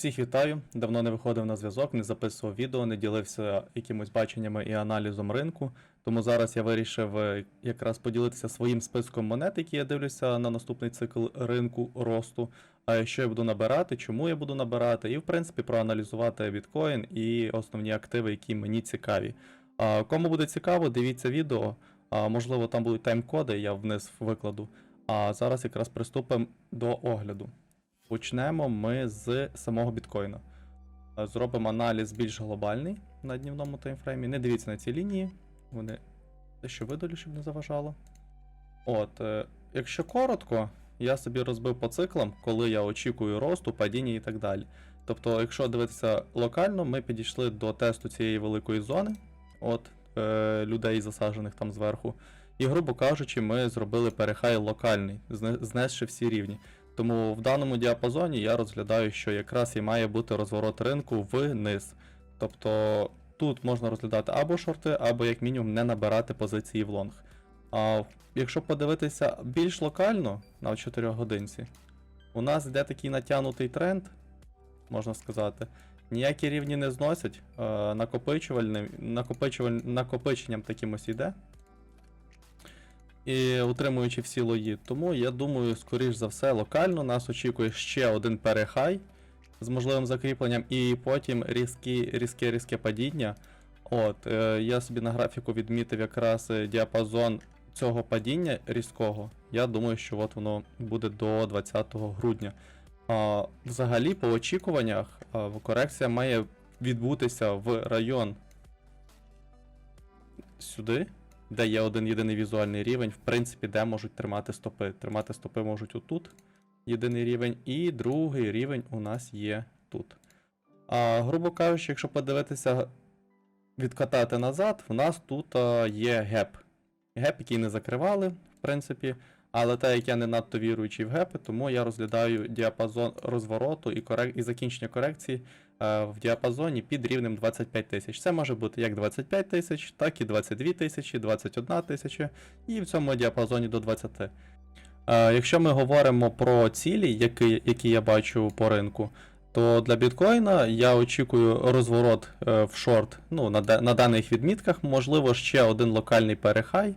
Всіх вітаю. Давно не виходив на зв'язок, не записував відео, не ділився якимось баченнями і аналізом ринку. Тому зараз я вирішив е, якраз поділитися своїм списком монет, які я дивлюся на наступний цикл ринку росту. Що я буду набирати, чому я буду набирати, і в принципі проаналізувати біткоін і основні активи, які мені цікаві. Кому буде цікаво, дивіться відео. Можливо, там будуть тайм-коди, я вниз викладу. А зараз якраз приступимо до огляду. Почнемо ми з самого біткоїна. Е, Зробимо аналіз більш глобальний на днівному таймфреймі. Не дивіться на ці лінії, вони дещо видалю, щоб не заважало. От, е, якщо коротко, я собі розбив по циклам, коли я очікую росту, падіння і так далі. Тобто, якщо дивитися локально, ми підійшли до тесту цієї великої зони, от е, людей засаджених там зверху. І, грубо кажучи, ми зробили перехай локальний, знесши всі рівні. Тому в даному діапазоні я розглядаю, що якраз і має бути розворот ринку вниз. Тобто тут можна розглядати або шорти, або як мінімум не набирати позиції в лонг. А якщо подивитися більш локально на 4 годинці, у нас йде такий натягнутий тренд, можна сказати. Ніякі рівні не зносять, е, накопичувальним, накопичуваль, накопиченням таким ось іде і утримуючи всі лої. Тому я думаю, скоріш за все, локально нас очікує ще один перехай з можливим закріпленням, і потім різкі, різке різке падіння. От, е, я собі на графіку відмітив якраз е, діапазон цього падіння різкого. Я думаю, що от воно буде до 20 грудня. А, взагалі, по очікуваннях, корекція має відбутися в район сюди, де є один єдиний візуальний рівень, в принципі, де можуть тримати стопи. Тримати стопи можуть отут, єдиний рівень, і другий рівень у нас є тут. А, грубо кажучи, якщо подивитися, відкатати назад, в нас тут а, є геп. Геп, який не закривали, в принципі. Але те, як я не надто віруючий в гепи, тому я розглядаю діапазон розвороту і, корек... і закінчення корекції в діапазоні під рівнем 25 тисяч. Це може бути як 25 тисяч, так і 22 тисячі, 21 тисяча, і в цьому діапазоні до 20. Е, якщо ми говоримо про цілі, які, які я бачу по ринку, то для біткоїна я очікую розворот е, в шорт ну, на, на даних відмітках, можливо, ще один локальний перехай.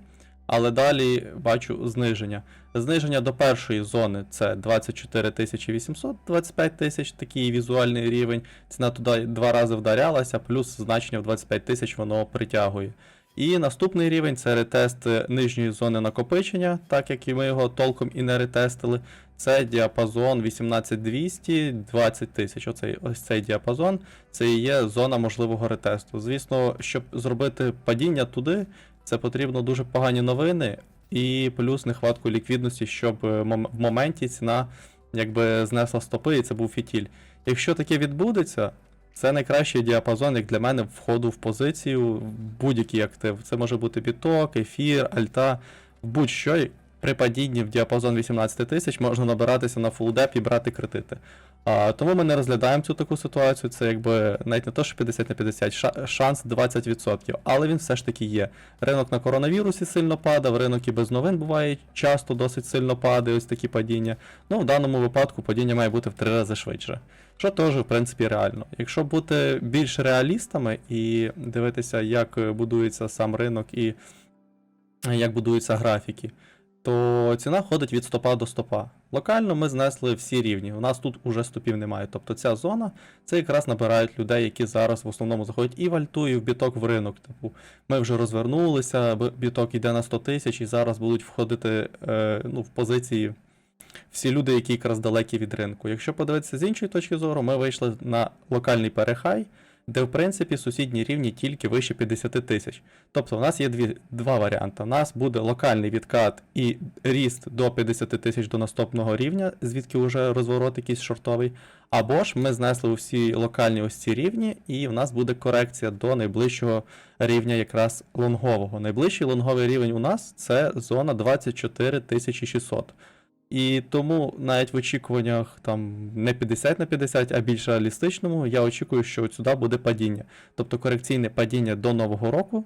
Але далі бачу зниження. Зниження до першої зони це 24 800, 25 тисяч, такий візуальний рівень. Ціна туди два рази вдарялася, плюс значення в 25 тисяч воно притягує. І наступний рівень це ретест нижньої зони накопичення, так як і ми його толком і не ретестили. Це діапазон 18200, 20 тисяч. Оцей ось цей діапазон. Це і є зона можливого ретесту. Звісно, щоб зробити падіння туди, це потрібно дуже погані новини і плюс нехватку ліквідності, щоб е, в моменті ціна якби знесла стопи і це був фітіль. Якщо таке відбудеться, це найкращий діапазон, як для мене, входу в позицію в будь-який актив. Це може бути біток, ефір, альта, будь-що. При падінні в діапазон 18 тисяч можна набиратися на фулдеп і брати кредити. А, тому ми не розглядаємо цю таку ситуацію. Це якби навіть не то, що 50 на 50, шанс 20%. Але він все ж таки є. Ринок на коронавірусі сильно падав, ринок і без новин буває часто досить сильно падає, ось такі падіння. Ну, в даному випадку падіння має бути в три рази швидше. Що теж, в принципі, реально. Якщо бути більш реалістами і дивитися, як е, будується сам ринок і е, як будуються графіки, то ціна ходить від стопа до стопа. Локально ми знесли всі рівні. У нас тут уже стопів немає. Тобто ця зона це якраз набирають людей, які зараз в основному заходять і в альту, і в біток в ринок. Типу, ми вже розвернулися, біток йде на 100 тисяч, і зараз будуть входити е, ну, в позиції всі люди, які якраз далекі від ринку. Якщо подивитися з іншої точки зору, ми вийшли на локальний перехай, де в принципі сусідні рівні тільки вище 50 тисяч. Тобто, у нас є дві, два варіанти. У нас буде локальний відкат і ріст до 50 тисяч до наступного рівня, звідки вже розворот якийсь шортовий. Або ж ми знесли усі локальні ось ці рівні, і в нас буде корекція до найближчого рівня якраз лонгового. Найближчий лонговий рівень у нас це зона 24 600. І тому навіть в очікуваннях там не 50 на 50, а більш реалістичному, я очікую, що сюди буде падіння. Тобто корекційне падіння до Нового року,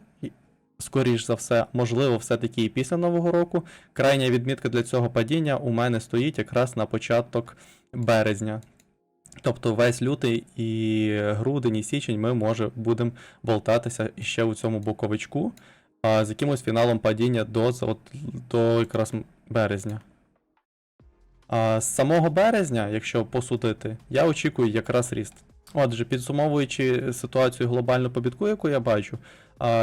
скоріш за все, можливо, все-таки і після Нового року. Крайня відмітка для цього падіння у мене стоїть якраз на початок березня. Тобто весь лютий і грудень, і січень ми може будемо болтатися ще у цьому боковичку а, з якимось фіналом падіння до, от, до якраз березня. А з самого березня, якщо посудити, я очікую якраз ріст. Отже, підсумовуючи ситуацію глобальну побітку, яку я бачу,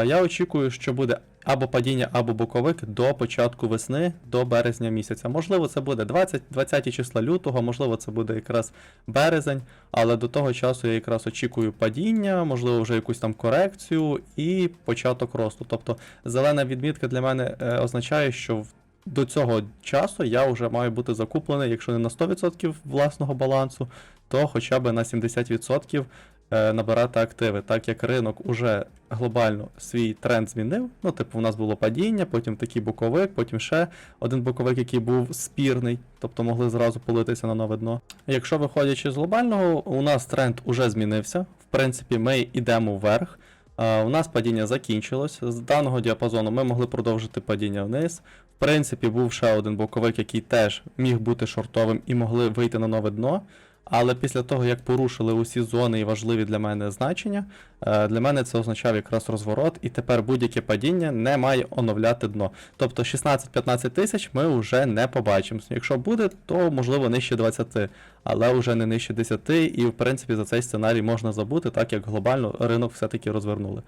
я очікую, що буде або падіння, або боковик до початку весни, до березня місяця. Можливо, це буде 20, 20 числа лютого, можливо, це буде якраз березень, але до того часу я якраз очікую падіння, можливо, вже якусь там корекцію і початок росту. Тобто зелена відмітка для мене е, означає, що в- до цього часу я вже маю бути закуплений, якщо не на 100% власного балансу, то хоча б на 70% е, набирати активи, так як ринок уже глобально свій тренд змінив. Ну, типу, у нас було падіння, потім такий боковик, потім ще один боковик, який був спірний, тобто могли зразу политися на нове дно. Якщо виходячи з глобального, у нас тренд уже змінився. В принципі, ми йдемо вверх. А, У нас падіння закінчилось. З даного діапазону ми могли продовжити падіння вниз. В принципі, був ще один боковик, який теж міг бути шортовим і могли вийти на нове дно. Але після того, як порушили усі зони і важливі для мене значення, е, для мене це означав якраз розворот, і тепер будь-яке падіння не має оновляти дно. Тобто 16-15 тисяч ми вже не побачимо. Якщо буде, то можливо нижче 20, але вже не нижче 10, і в принципі за цей сценарій можна забути, так як глобально ринок все-таки розвернули.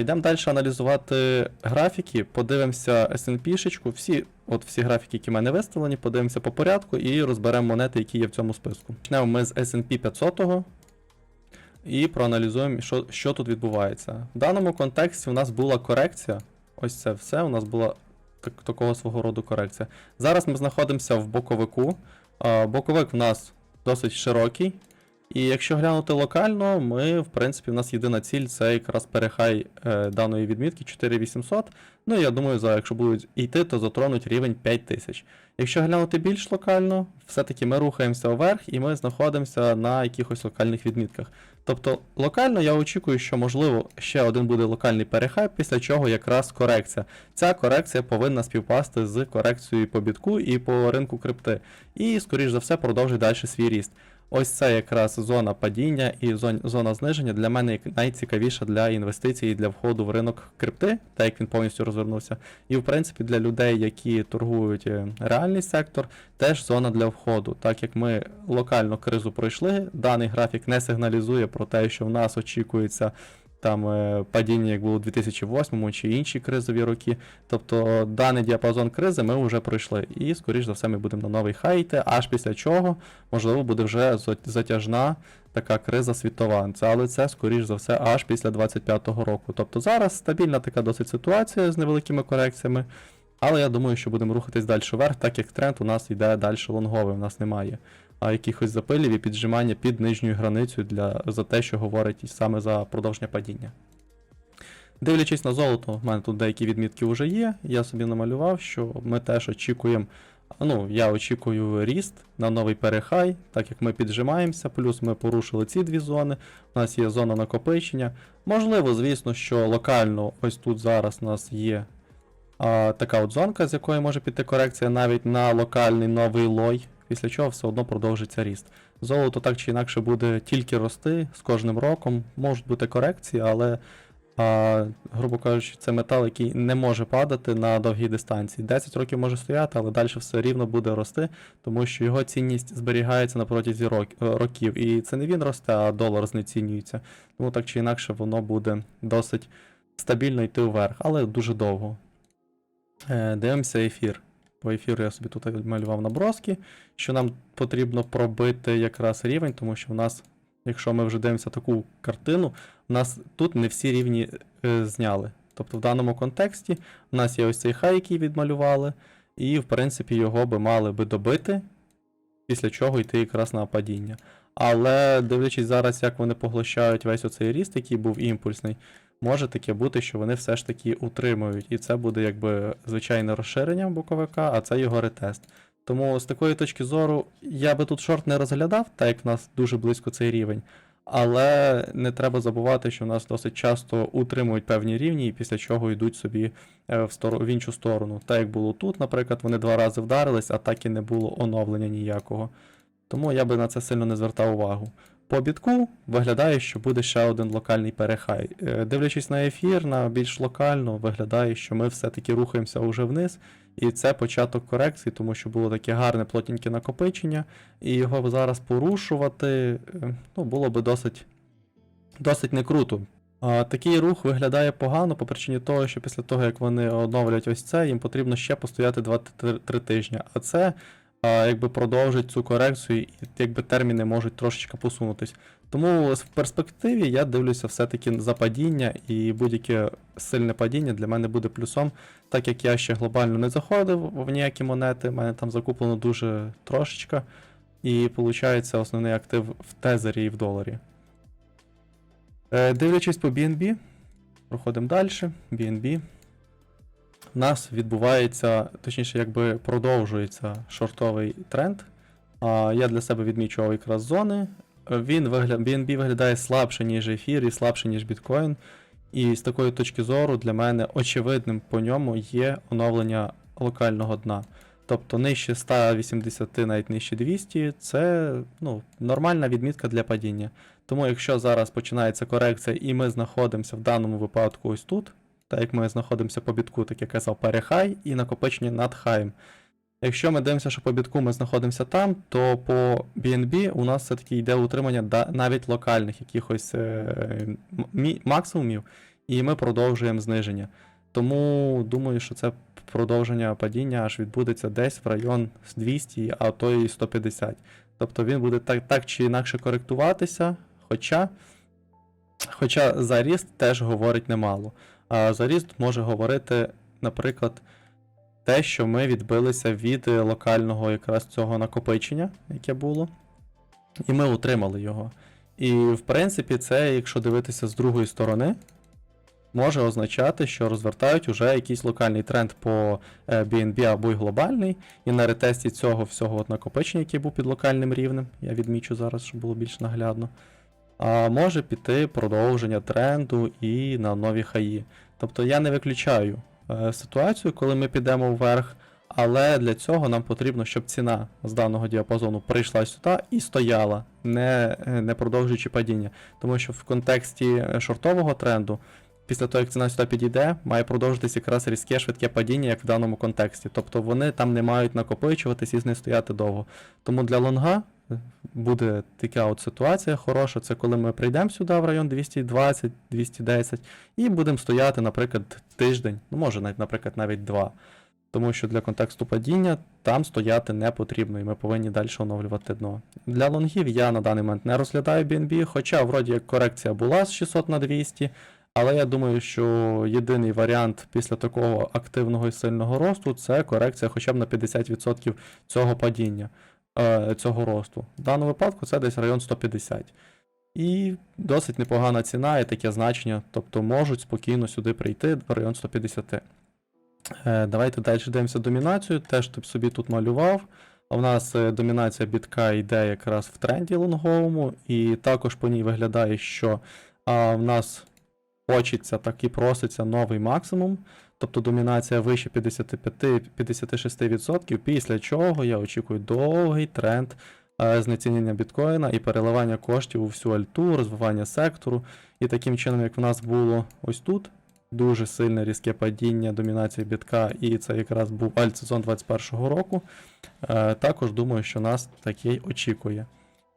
Йдемо далі аналізувати графіки, подивимося S&P-шечку, всі, от всі графіки, які в мене виставлені, подивимося по порядку і розберемо монети, які є в цьому списку. Почнемо ми з S&P 500 і проаналізуємо, що, що тут відбувається. В даному контексті у нас була корекція. Ось це все. У нас була так, такого свого роду корекція. Зараз ми знаходимося в боковику. Боковик в нас досить широкий. І якщо глянути локально, ми, в принципі, у нас єдина ціль це якраз перехай е, даної відмітки 4800. Ну я думаю, за, якщо будуть йти, то затронуть рівень 5000. Якщо глянути більш локально, все-таки ми рухаємося вверх і ми знаходимося на якихось локальних відмітках. Тобто локально я очікую, що можливо ще один буде локальний перехай, після чого якраз корекція. Ця корекція повинна співпасти з корекцією по бітку і по ринку крипти. І, скоріш за все, продовжить далі свій ріст. Ось це якраз зона падіння і зона зниження для мене найцікавіша для інвестицій і для входу в ринок крипти, так як він повністю розвернувся. І в принципі для людей, які торгують е, реальний сектор, теж зона для входу. Так як ми локально кризу пройшли, даний графік не сигналізує про те, що в нас очікується там е, падіння, як було у 2008 чи інші кризові роки. Тобто даний діапазон кризи ми вже пройшли. І, скоріш за все, ми будемо на новий хай йти, аж після чого, можливо, буде вже затяжна така криза світова. Але це, скоріш за все, аж після 25-го року. Тобто зараз стабільна така досить ситуація з невеликими корекціями. Але я думаю, що будемо рухатись далі вверх, так як тренд у нас йде далі лонговий, у нас немає а якихось запилів і піджимання під нижньою границею для, за те, що говорить саме за продовження падіння. Дивлячись на золото, в мене тут деякі відмітки вже є. Я собі намалював, що ми теж очікуємо. Ну, я очікую ріст на новий перехай, так як ми піджимаємося, плюс ми порушили ці дві зони. У нас є зона накопичення. Можливо, звісно, що локально ось тут зараз у нас є а, така от зонка, з якої може піти корекція навіть на локальний новий лой, після чого все одно продовжиться ріст. Золото так чи інакше буде тільки рости з кожним роком. Можуть бути корекції, але, а, грубо кажучи, це метал, який не може падати на довгій дистанції. 10 років може стояти, але далі все рівно буде рости, тому що його цінність зберігається на протязі е, років. І це не він росте, а долар знецінюється. Тому так чи інакше воно буде досить стабільно йти вверх, але дуже довго. Е, Дивимося ефір. По ефіру я собі тут малював наброски, що нам потрібно пробити якраз рівень, тому що в нас, якщо ми вже дивимося таку картину, у нас тут не всі рівні е, зняли. Тобто в даному контексті у нас є ось цей хай, який відмалювали, і в принципі його би мали би добити, після чого йти якраз на падіння. Але дивлячись зараз, як вони поглощають весь оцей ріст, який був імпульсний, може таке бути, що вони все ж таки утримують, і це буде якби звичайне розширення боковика, а це його ретест. Тому з такої точки зору я би тут шорт не розглядав, так як в нас дуже близько цей рівень. Але не треба забувати, що в нас досить часто утримують певні рівні, і після чого йдуть собі е, в, стор- в іншу сторону. Так як було тут, наприклад, вони два рази вдарились, а так і не було оновлення ніякого. Тому я би на це сильно не звертав увагу. По бітку виглядає, що буде ще один локальний перехай. Е, Дивлячись на ефір, на більш локально, виглядає, що ми все-таки рухаємося уже вниз. І це початок корекції, тому що було таке гарне плотненьке накопичення, і його зараз порушувати е, ну, було би досить, досить не круто. А, такий рух виглядає погано по причині того, що після того, як вони оновлять ось це, їм потрібно ще постояти 2-3 тижні. А це якби продовжить цю корекцію, і якби терміни можуть трошечки посунутись. Тому в перспективі я дивлюся все-таки за падіння, і будь-яке сильне падіння для мене буде плюсом, так як я ще глобально не заходив в ніякі монети, в мене там закуплено дуже трошечка. І виходить основний актив в тезері і в доларі. Е, Дивлячись по BNB, проходимо далі. BNB. Нас відбувається, точніше, якби продовжується шортовий тренд. А, Я для себе відмічував якраз зони. Він вигля... BNB виглядає слабше, ніж ефір, і слабше, ніж біткоін. І з такої точки зору для мене очевидним по ньому є оновлення локального дна. Тобто нижче 180, навіть нижче 200 це ну, нормальна відмітка для падіння. Тому якщо зараз починається корекція і ми знаходимося в даному випадку ось тут, так як ми знаходимося по бітку, так я казав, перехай і накопичення над хаєм. Якщо ми дивимося, що по бітку ми знаходимося там, то по BNB у нас все-таки йде утримання навіть локальних якихось е, мі- максимумів, і ми продовжуємо зниження. Тому думаю, що це продовження падіння аж відбудеться десь в район 200, а то і 150. Тобто він буде так, так чи інакше коректуватися, хоча, хоча за теж говорить немало. А за ріст може говорити, наприклад, те, що ми відбилися від е, локального якраз цього накопичення, яке було, і ми утримали його. І в принципі, це, якщо дивитися з другої сторони, може означати, що розвертають уже якийсь локальний тренд по е, BNB або й глобальний, і на ретесті цього всього от накопичення, який був під локальним рівнем, я відмічу зараз, щоб було більш наглядно. Може піти продовження тренду і на нові хаї. Тобто я не виключаю е, ситуацію, коли ми підемо вверх, але для цього нам потрібно, щоб ціна з даного діапазону прийшла сюди і стояла, не, е, не продовжуючи падіння. Тому що в контексті е, шортового тренду, після того, як ціна сюди підійде, має продовжитись якраз різке швидке падіння, як в даному контексті. Тобто вони там не мають накопичуватись і не стояти довго. Тому для лонга буде така от ситуація хороша. Це коли ми прийдемо сюди в район 220-210 і будемо стояти, наприклад, тиждень, ну може, навіть, наприклад, навіть два. Тому що для контексту падіння там стояти не потрібно, і ми повинні далі оновлювати дно. Для лонгів я на даний момент не розглядаю BNB, хоча вроді як корекція була з 600 на 200, але я думаю, що єдиний варіант після такого активного і сильного росту це корекція хоча б на 50% цього падіння, е, цього росту. В даному випадку це десь район 150. І досить непогана ціна і таке значення, тобто можуть спокійно сюди прийти в район 150. Е, Давайте далі дивимося домінацію. Теж ти б собі тут малював. В нас е, домінація бітка йде якраз в тренді лонговому, і також по ній виглядає, що а, в нас хочеться так і проситься новий максимум. Тобто домінація вище 55-56%, після чого я очікую довгий тренд е, знецінення біткоїна і переливання коштів у всю альту, розвивання сектору. І таким чином, як в нас було ось тут, дуже сильне різке падіння домінації бітка, і це якраз був альтсезон 21-го року. Е, Також думаю, що нас такий очікує.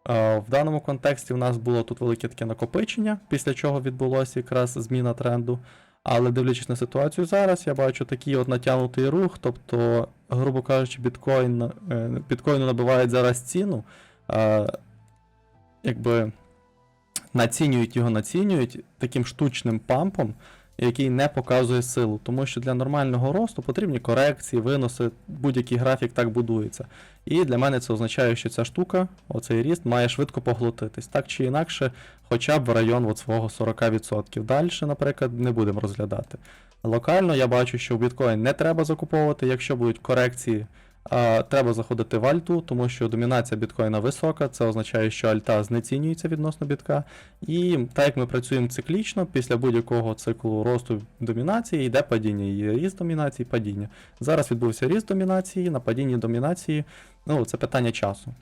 Е, В даному контексті в нас було тут велике таке накопичення, після чого відбулося якраз зміна тренду. Але дивлячись на ситуацію зараз, я бачу такий от натягнутий рух, тобто, грубо кажучи, біткоін, е, біткоїну набивають зараз ціну, якби націнюють його, націнюють таким штучним пампом, який не показує силу. Тому що для нормального росту потрібні корекції, виноси, будь-який графік так будується. І для мене це означає, що ця штука, оцей ріст, має швидко поглотитись. Так чи інакше, хоча б в район от свого 40%. Далі, наприклад, не будемо розглядати. Локально я бачу, що в біткоін не треба закуповувати, якщо будуть корекції. Треба заходити в альту, тому що домінація біткоїна висока, це означає, що альта знецінюється відносно бітка. І так як ми працюємо циклічно, після будь-якого циклу росту домінації йде падіння. І ріст домінації, падіння. Зараз відбувся ріст домінації, на падінні домінації. Ну, це питання часу.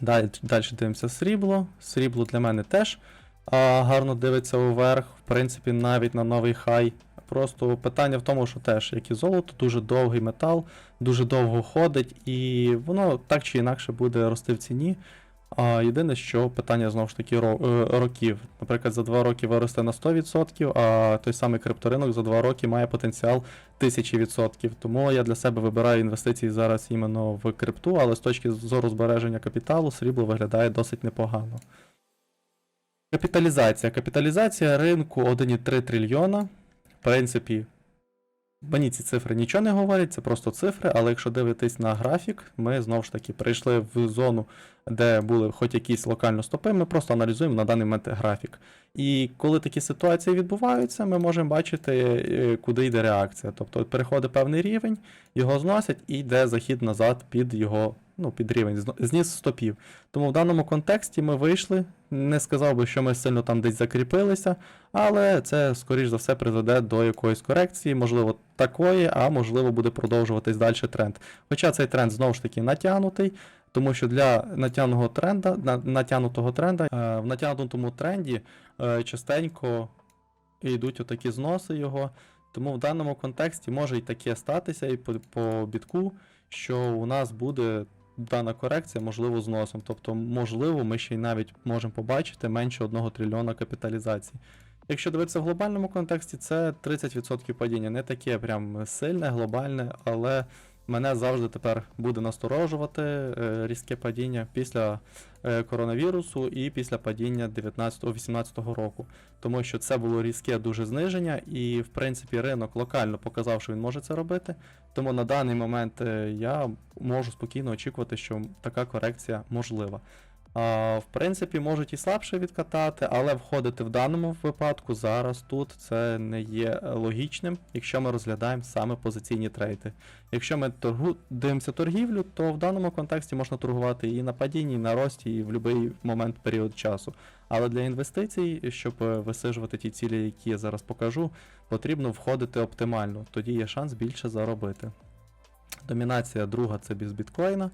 Далі, далі дивимося срібло. Срібло для мене теж а, гарно дивиться уверх, в принципі, навіть на новий хай. Просто питання в тому, що теж, як і золото, дуже довгий метал, дуже довго ходить, і воно так чи інакше буде рости в ціні. А єдине, що питання знову ж таки е, років. Наприклад, за 2 роки виросте на 100%, а той самий крипторинок за 2 роки має потенціал 1000%. Тому я для себе вибираю інвестиції зараз іменно в крипту, але з точки зору збереження капіталу срібло виглядає досить непогано. Капіталізація. Капіталізація ринку 1,3 трильйона. Принципі, мені ці цифри нічого не говорять, це просто цифри, але якщо дивитись на графік, ми знову ж таки прийшли в зону, де були хоч якісь локально стопи, ми просто аналізуємо на даний момент графік. І коли такі ситуації відбуваються, ми можемо бачити, е, куди йде реакція. Тобто переходить певний рівень, його зносять і йде захід назад під його ну, під рівень, зніс стопів. Тому в даному контексті ми вийшли. Не сказав би, що ми сильно там десь закріпилися, але це, скоріш за все, призведе до якоїсь корекції, можливо, такої, а можливо, буде продовжуватись далі тренд. Хоча цей тренд знову ж таки натягнутий, тому що для натягнутого тренда, на- натягнутого тренда, е, в натягнутому тренді е, частенько йдуть отакі зноси його. Тому в даному контексті може і таке статися, і по, по бітку, що у нас буде дана корекція, можливо, зносом. Тобто, можливо, ми ще й навіть можемо побачити менше 1 трильйона капіталізації. Якщо дивитися в глобальному контексті, це 30% падіння. Не таке прям сильне, глобальне, але мене завжди тепер буде насторожувати е, різке падіння після е, коронавірусу і після падіння 19-18 року. Тому що це було різке дуже зниження, і в принципі ринок локально показав, що він може це робити. Тому на даний момент е, я можу спокійно очікувати, що така корекція можлива. В принципі, можуть і слабше відкатати, але входити в даному випадку зараз тут це не є логічним, якщо ми розглядаємо саме позиційні трейди. Якщо ми торгу... дивимося торгівлю, то в даному контексті можна торгувати і на падінні, і на рості, і в будь-який момент період часу. Але для інвестицій, щоб висижувати ті цілі, які я зараз покажу, потрібно входити оптимально. Тоді є шанс більше заробити. Домінація друга це без біткоїна.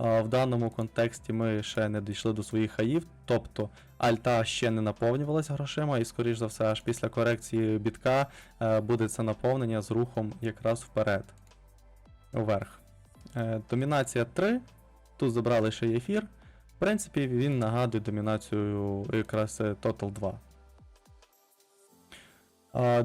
В даному контексті ми ще не дійшли до своїх хаїв, тобто альта ще не наповнювалася грошима, і, скоріш за все, аж після корекції бітка е, буде це наповнення з рухом якраз вперед. Вверх. Е, Домінація 3. Тут забрали ще ефір. В принципі, він нагадує домінацію якраз е, Total 2.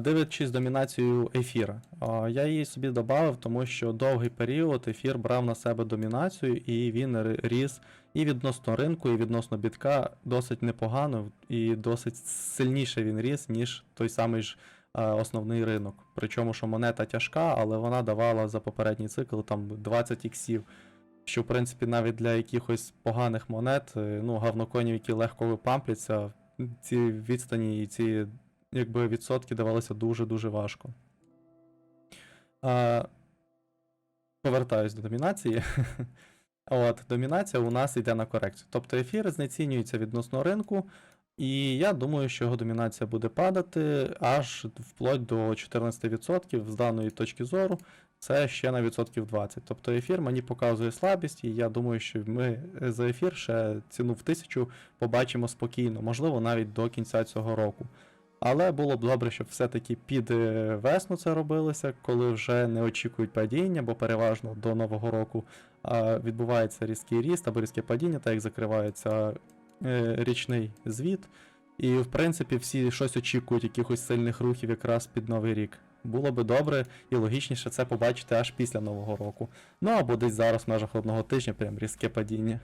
Дивлячись домінацію ефіра. Я її собі додав, тому що довгий період ефір брав на себе домінацію, і він ріс і відносно ринку, і відносно бітка досить непогано, і досить сильніше він ріс, ніж той самий ж основний ринок. Причому, що монета тяжка, але вона давала за попередній цикл там 20 іксів. Що, в принципі, навіть для якихось поганих монет, е, ну, гавноконів, які легко пампляться, ці відстані і ці якби відсотки давалися дуже-дуже важко. А, повертаюсь до домінації. От, домінація у нас йде на корекцію. Тобто ефір знецінюється відносно ринку, і я думаю, що його домінація буде падати аж вплоть до 14% з даної точки зору. Це ще на відсотків 20. Тобто ефір мені показує слабість, і я думаю, що ми за ефір ще ціну в тисячу побачимо спокійно, можливо, навіть до кінця цього року. Але було б добре, щоб все-таки під е, весну це робилося, коли вже не очікують падіння, бо переважно до Нового року відбувається різкий ріст або різке падіння, так як закривається е, річний звіт. І, в принципі, всі щось очікують, якихось сильних рухів якраз під Новий рік. Було би добре і логічніше це побачити аж після Нового року. Ну або десь зараз в межах одного тижня прям різке падіння.